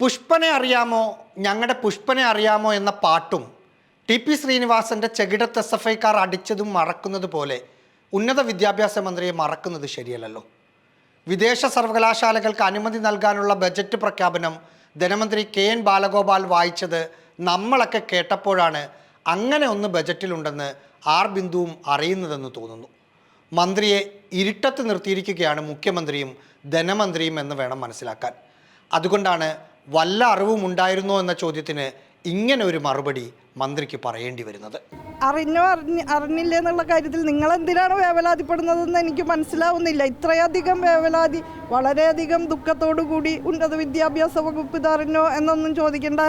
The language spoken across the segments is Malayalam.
പുഷ്പനെ അറിയാമോ? ഞങ്ങളുടെ പുഷ്പനെ അറിയാമോ എന്ന പാട്ടും ടി പി ശ്രീനിവാസന്റെ ചെകിടത്ത് എസ് എഫ് ഐക്കാർ അടിച്ചതും മറക്കുന്നത് പോലെ ഉന്നത വിദ്യാഭ്യാസ മന്ത്രിയെ മറക്കുന്നത് ശരിയല്ലല്ലോ. വിദേശ സർവകലാശാലകൾക്ക് അനുമതി നൽകാനുള്ള ബജറ്റ് പ്രഖ്യാപനം ധനമന്ത്രി കെ എൻ ബാലഗോപാൽ വായിച്ചത് നമ്മളൊക്കെ കേട്ടപ്പോഴാണ് അങ്ങനെ ഒന്ന് ബജറ്റിലുണ്ടെന്ന് ആർ ബിന്ദുവും അറിയുന്നതെന്ന് തോന്നുന്നു. മന്ത്രിയെ ഇരുട്ടത്ത് നിർത്തിയിരിക്കുകയാണ് മുഖ്യമന്ത്രിയും ധനമന്ത്രിയും എന്ന് വേണം മനസ്സിലാക്കാൻ. അതുകൊണ്ടാണ് വല്ല അറിവും ഉണ്ടായിരുന്നോ എന്ന ചോദ്യത്തിന് ഇങ്ങനെ ഒരു മറുപടി മന്ത്രിക്ക് പറയേണ്ടി വരുന്നത്. അറിഞ്ഞോ? അറിഞ്ഞ അറിഞ്ഞില്ല എന്നുള്ള കാര്യത്തിൽ നിങ്ങൾ എന്തിനാണ് വേവലാതിപ്പെടുന്നതെന്ന് എനിക്ക് മനസ്സിലാവുന്നില്ല. ഇത്രയധികം വേവലാതി വളരെയധികം ദുഃഖത്തോടു കൂടി ഉന്നത വിദ്യാഭ്യാസ വകുപ്പ് ഇതറിഞ്ഞോ എന്നൊന്നും ചോദിക്കേണ്ട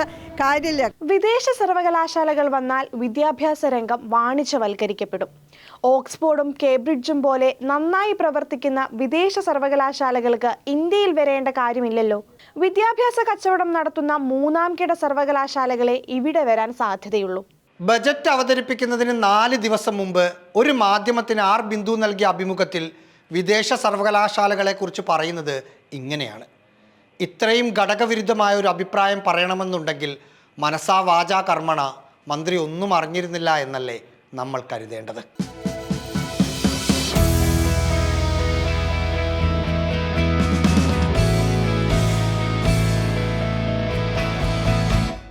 കാര്യമില്ല. വിദേശ സർവകലാശാലകൾ വന്നാൽ വിദ്യാഭ്യാസ രംഗം വാണിജ്യവൽക്കരിക്കപ്പെടും. ഓക്സ്ഫോർഡും കേംബ്രിഡ്ജും പോലെ നന്നായി പ്രവർത്തിക്കുന്ന വിദേശ സർവകലാശാലകൾക്ക് ഇന്ത്യയിൽ വരേണ്ട കാര്യമില്ലല്ലോ. വിദ്യാഭ്യാസ കച്ചവടം നടത്തുന്ന മൂന്നാം കിട സർവകലാശാലകളെ ഇവിടെ വരാൻ സാധ്യതയുള്ളൂ. ബജറ്റ് അവതരിപ്പിക്കുന്നതിന് നാല് ദിവസം മുമ്പ് ഒരു മാധ്യമത്തിന് ആർ ബിന്ദു നൽകിയ അഭിമുഖത്തിൽ വിദേശ സർവകലാശാലകളെക്കുറിച്ച് പറയുന്നത് ഇങ്ങനെയാണ്. ഇത്രയും ഘടകവിരുദ്ധമായ ഒരു അഭിപ്രായം പറയണമെന്നുണ്ടെങ്കിൽ മനസാ വാചാ കർമ്മണ മന്ത്രി ഒന്നും അറിഞ്ഞിരുന്നില്ല എന്നല്ലേ നമ്മൾ കരുതേണ്ടത്.